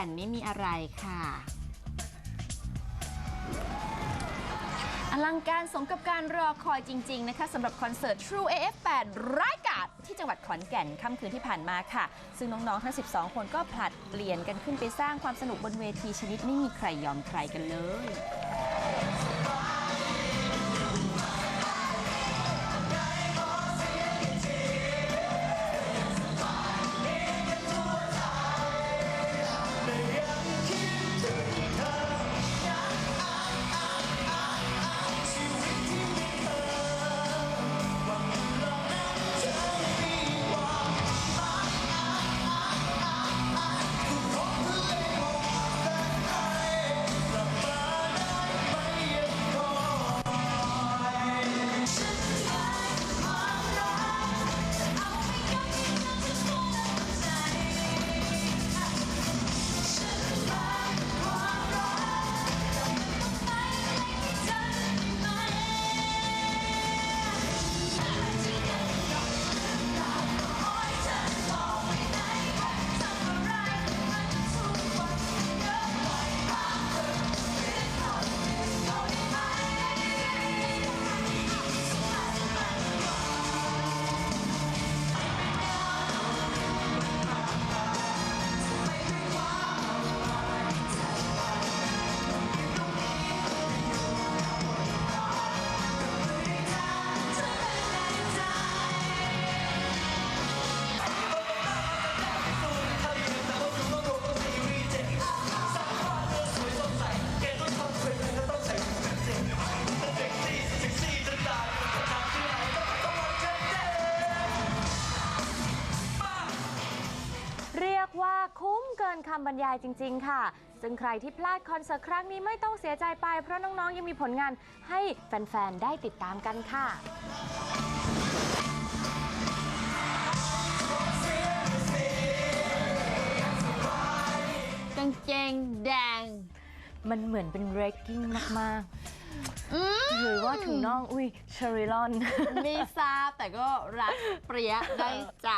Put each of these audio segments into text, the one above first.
อันนี่มีอะไรค่ะ อลังการสมกับการรอคอยจริง ๆ นะคะสำหรับคอนเสิร์ต True AF8 ร้ายกาดที่จังหวัดขอนแก่นค่ำคืนที่ผ่านมาค่ะ ซึ่งน้อง ๆ ทั้ง 12 คนก็ผลัดเปลี่ยนกันขึ้นไปสร้างความสนุกบนเวทีชนิดไม่มีใครยอมใครกันเลย ว่าคุ้มเกินคำบรรยายจริง ๆ ค่ะ ซึ่งใครที่พลาดคอนเสิร์ตครั้งนี้ไม่ต้องเสียใจไป เพราะน้อง ๆ ยังมีผลงานให้แฟน ๆ ได้ติดตามกันค่ะกางเกงแดง มันเหมือนเป็น breaking มาก ๆ หรือว่าถึงน้อง อุ้ยเชอริลอน ไม่ทราบแต่ก็รักเปรี้ยได้ใจ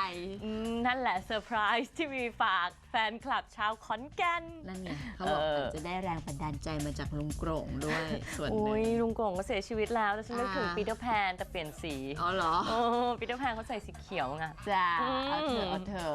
อืมนั่นแหละเซอร์ไพรส์ที่มีฝากแฟนคลับชาวขอนแก่น นั่นไงเขาบอกเออ อาจจะได้แรงบันดาลใจมาจากลุงโกร่งด้วย ส่วนหอุ้นึ่ยง ลุงโก่งก็เสียชีวิตแล้วแต่ฉันนึกถึงอ่า ปีเตอร์แพนแต่เปลี่ยนสีอ๋อเหรอโอ้ปีเตอร์แพนเขาใส่สีเขียวไง จ้าอืมเอาเถอะเอาเถอะ